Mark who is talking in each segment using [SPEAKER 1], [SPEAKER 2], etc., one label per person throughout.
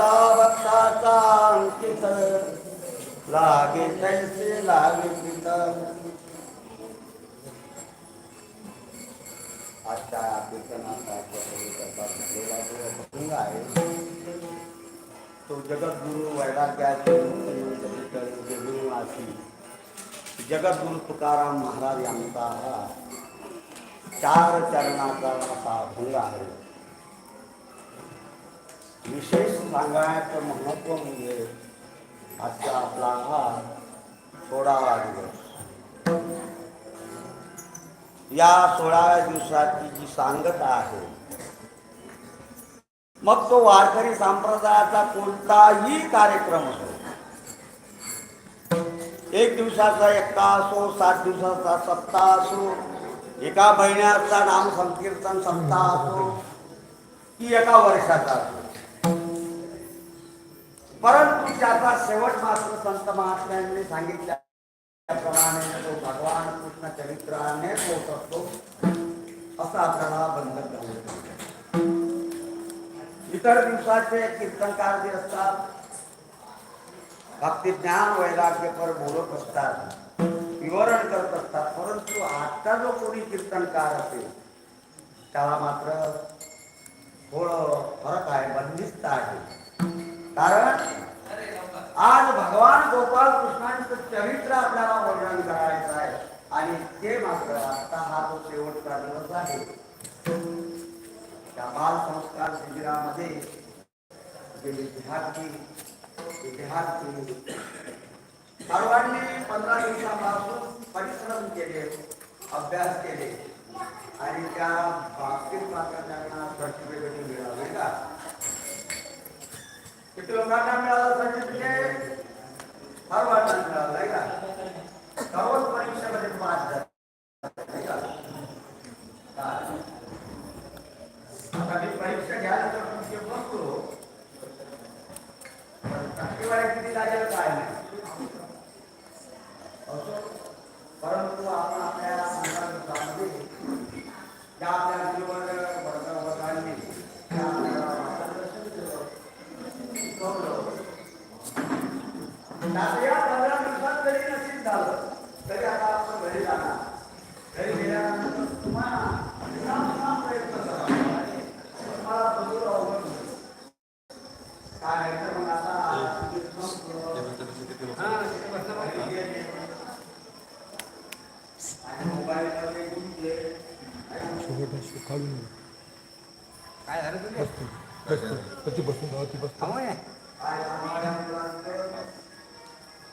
[SPEAKER 1] ऐसा भक्ताचा अंकित लागे तैसे लागे पिता. आजच्या कीर्तनाचा झालेला जो अभंग आहे. तो जगद्गुरु वैराग्याचे गुरुवासी जगद्गुरु तुकाराम महाराज यांचा हा चार चरणाचा असा अभंग आहे. विशेष सांगायचं महत्त्व म्हणजे आजचा आपला हा सोळावा दिवस. या सोळाव्या दिवसाची जी सांगता आहे मग तो वारकरी संप्रदायाचा कोणताही कार्यक्रम असो एक दिवसाचा एक्का असो सात दिवसाचा सप्ताह असो एका महिन्याचा नाम संकीर्तन सप्ताह असो की एका वर्षाचा असो. परंतु त्याचा शेवट मात्र संत महात्म्यांनी सांगितल्याप्रमाणे तो भगवान कृष्ण चरित्राने होत असतो असं आपल्याला बंधन करण्यात इतर दिवसाचे कीर्तनकार जे असतात भक्ती ज्ञान वैराग्यपर बोलत असतात विवरण करत असतात परंतु आजचा जो कोणी कीर्तनकार असेल त्याला मात्र थोडं फरक आहे बंदिस्त आहे. कारण आज भगवान गोपाल कृष्णांचं चरित्र आपल्याला वर्णन करायचं आहे. आणि ते मात्र आता हा जो शेवटचा दिवस आहे त्या बाल संस्कार शिबिरामध्ये जे विद्यार्थी विद्यार्थी सर्वांनी पंधरा दिवसापासून परिश्रम केले अभ्यास केले. आणि त्या बाबतीत मात्र त्यांना सर्टिफिकेट मिळावे का? किती लोकांना मिळालं सर्टिफिकेट सर्वांना मिळालं नाही का? सर्वच परीक्षेमध्ये पास झाले परीक्षा घ्यायला तर तुमचे बसलो टक्केवारी किती लागेल काय नाही. परंतु आपण आपल्या संदर्भामध्ये आपल्या जीवन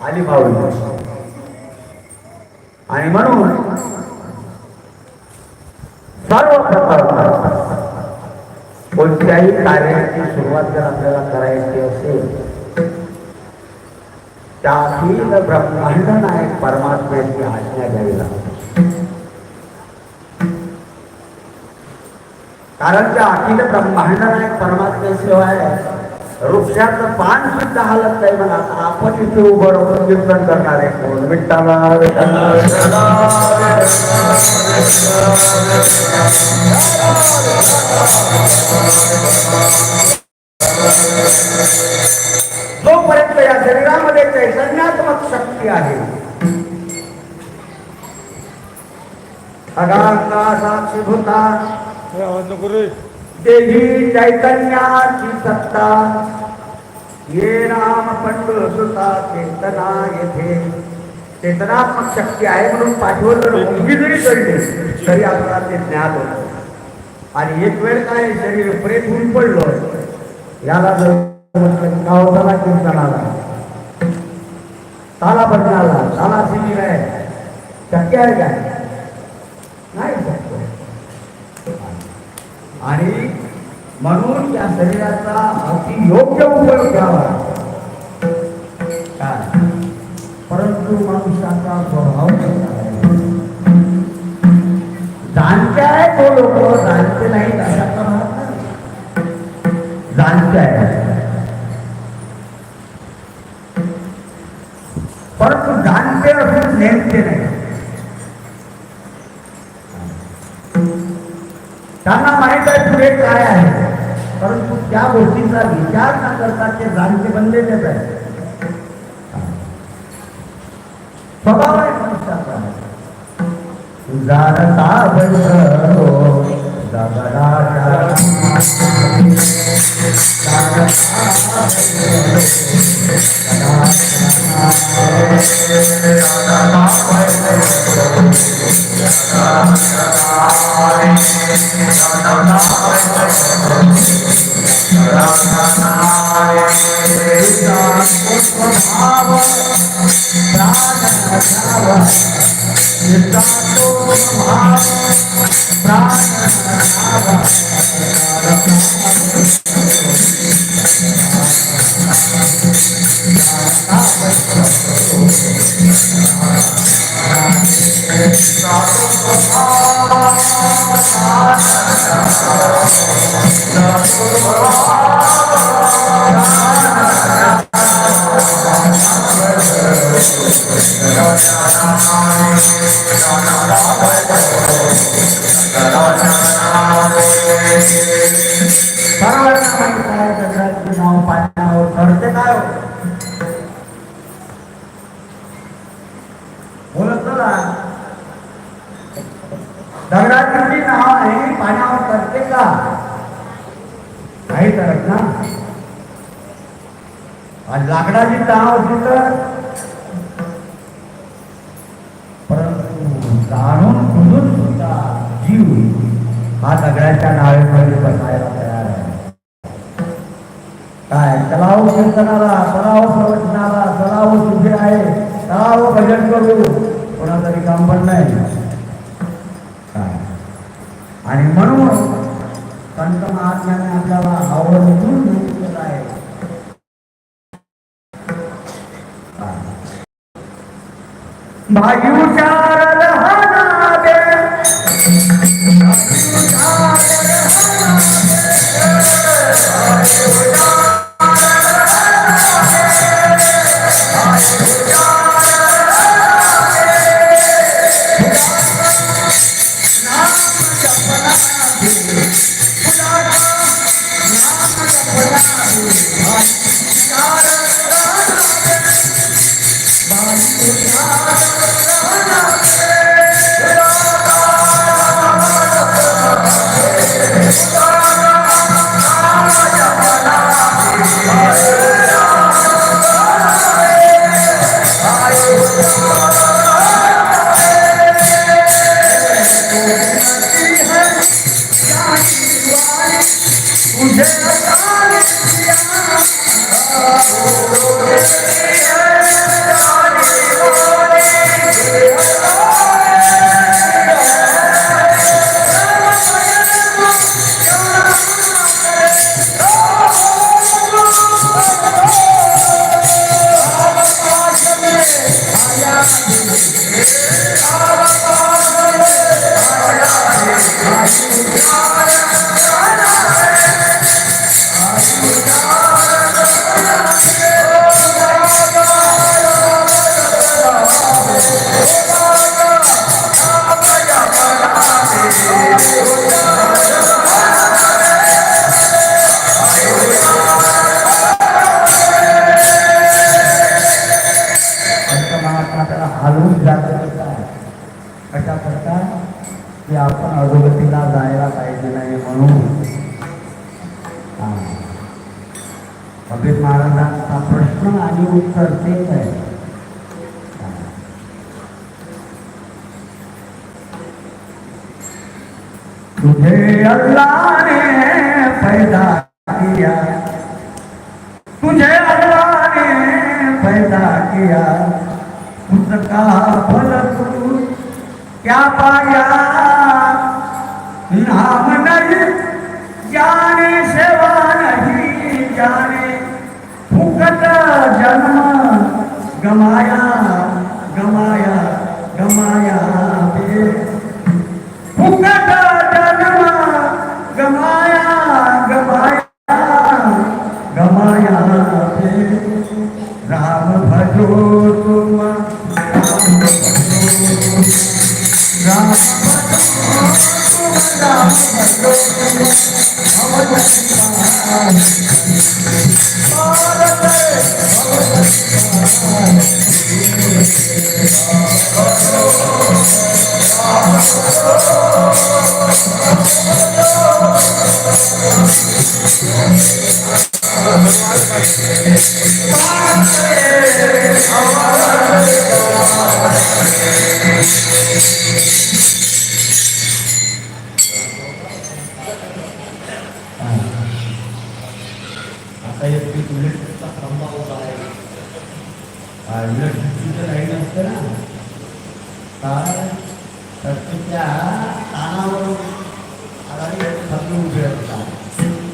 [SPEAKER 1] आणि भाऊ आली आणि म्हणून सर्व प्रकारचा कोणत्याही कार्याची सुरुवात जर आपल्याला करायची असेल त्यातील ब्रह्मांड नायक परमात्म्याची आज्ञा द्यावी लागते कारण त्या अखिल ब्रह्मांड नायक परमात्म्याशिवाय वृक्षाचं पान सुद्धा हालत नाही म्हणा आपण इथे उभं राहून कीर्तन करणार आहे कोण विठ्ठला चैतन्यात्मक शक्ती आहे. अगांगा साक्षीभूता. देवी चैतन्याची सत्ता. ये राम पंडू सुता चेतना येथे. चेतनात्मक शक्ती आहे म्हणून पाठीवर जर मुलगी जरी चढली तरी आपल्याला ते ज्ञात होत. आणि एक वेळ काय शरीर प्रेत होऊन पडलं याला जर म्हटलं गावताला कीर्तनाला ताला भजनाला ताला सिंगिंग आहे शक्य आहे काय? नाही शक्य आणि म्हणून या शरीराचा अति योग्य उपयोग घ्यावा. काय? परंतु मनुष्याचा स्वभाव जाणते आहे. तो लोक जाणते नाही अशा प्रमाणात जाणते आहे त्या गोष्टीचा विचार न करता ते जाणते बनलेलेच आहे स्वभाव आहे मनुष्याचा. जाणता बनतो बोलत चला दगडाची नाव आहे पाण्यावर करते का? नाही करत ना. आणि लाकडाची नाव असली तर? परंतु जाणून बुजून सुद्धा जीव हा दगडाच्या नावेमध्ये बसायला तयार आहे. काय? तलाव कीर्तनाला तलाव प्रवचनाला तलाव तुझे आहे. तलाव भजन करू. कोणातरी काम पण नाही. काय? आणि म्हणून संत महात्म्याने आपल्याला आवर्जून केलं आहे. काय? की आपण अधोगतीला जायला पाहिजे नाही म्हणून. अभित महाराजांचा प्रश्न आणि उत्तर तेच आहे. तुझे अल्लाह ने पैदा किया. तुझे अल्लाह ने पैदा किया. उसका फल तू क्या पाया नाम नहीं जाने सेवा नहीं जाने फुकट जन्म गमाया गमाया गमाया फुकट আমার राम भजो भव आता एक पीक इलेक्ट्रिकचा खांबा उभा आहे हा, इलेक्ट्रिसिटीचं लाईन असते ना काय तर तिच्या तानावर आधारित एक खांबे उभे असतात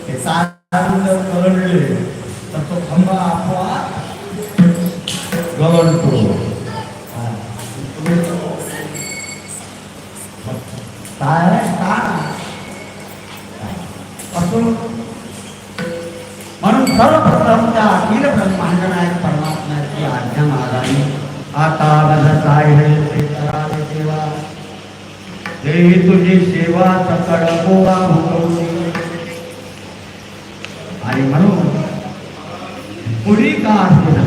[SPEAKER 1] ते तार जर कलंडले तर तो खांबा आपोआप गळतो हा. काय ताण असं म्हणून सर्वप्रथम त्या अखिल ब्रह्मांडनायक परमात्म्याची आज्ञा मागावी आता काय सेवा तुझी सेवा सकळ आणि म्हणून पुढी का असेना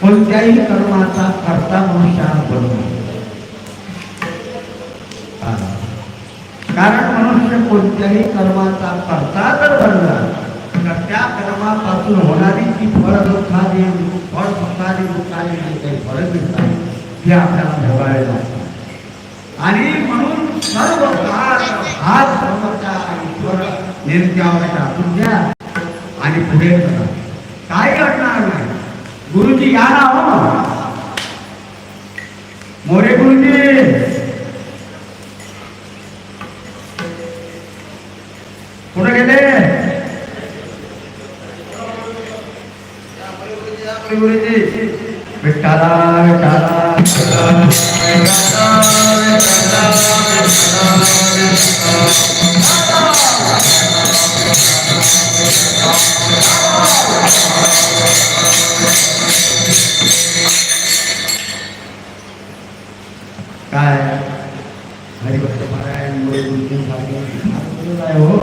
[SPEAKER 1] कोणत्याही कर्माचा कर्ता मनुष्य बनतो कारण मनुष्य कोणत्याही कर्माचा कर्ता जर बनला तर त्या कर्मापासून होणारी ती फळ दुःखादी फळ सुखादी दुःखादी जी काही फळं मिळतात ती आपल्याला भोगावे लागतात आणि म्हणून सर्व काळ हात सर्वच्या ईश्वर निर्त्यावर टाकून घ्या आणि पुढे करा काय अडणार नाही? गुरुजी या ना हो मोरे गुरुजी! गुरुजी हो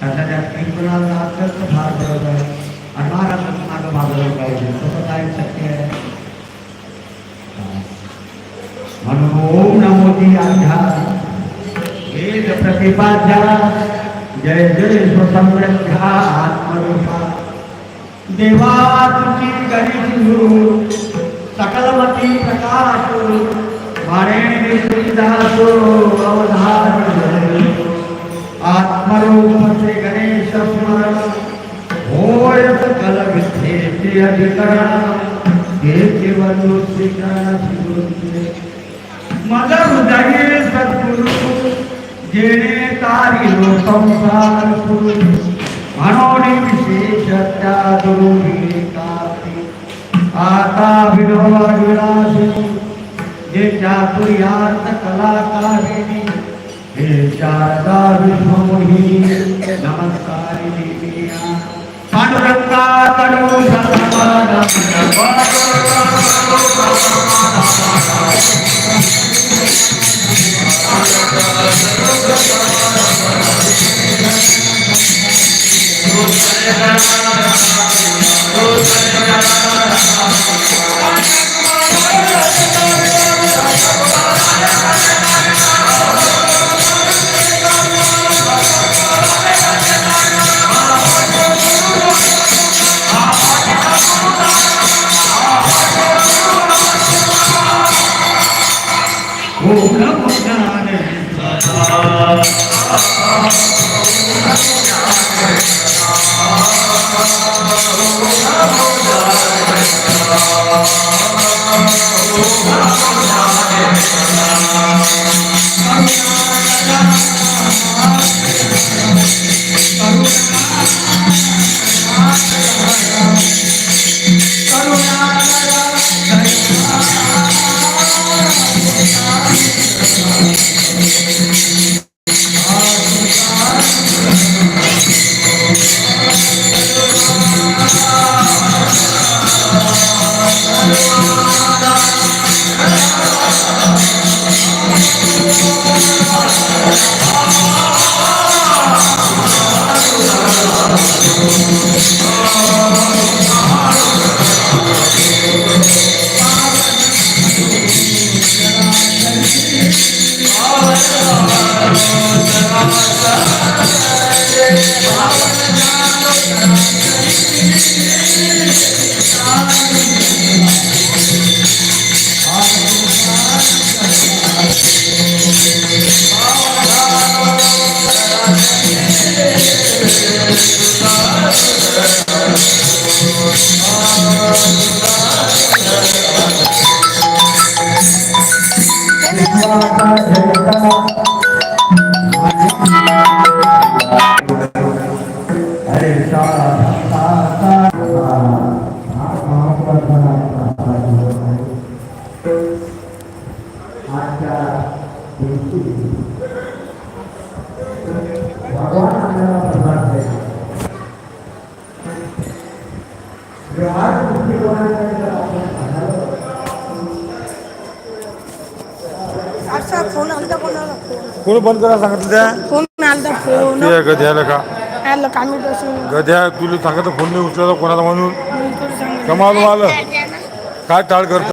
[SPEAKER 1] त्याच्या त्या कीर्तनाला अत्यंत फार गरज आहे आणि मागं पाहिजे तसं काय शक्य आहे म्हणून ओम आध्या वेद प्रतिपाद्या जय जय आत्मरूपा देवा तुझी गणेश गुरु सकलमती प्रकाश आणि गणेश स्मरण होय सकल विद्येचे अधिकरण हे हृदये सद्गुरु जेणे तारी संसार सुरू अनोडी विशेष त्या गुरु आता विनोद विलासी हे चातुर्यार्थ कलाकारिणी हे शारदा विश्वमोही नमस्कारिणी पांडुरंगा कडू सर्वदा
[SPEAKER 2] Namaskar बंद करा सांगितलं त्या.
[SPEAKER 3] फोन आलता फोन
[SPEAKER 2] ते गध्याला का?
[SPEAKER 3] आलं कामी बसून?
[SPEAKER 2] गध्या तुला सांगत फोन नाही उचलला कोणाला म्हणून. कमाल आलं काय टाळ करतो?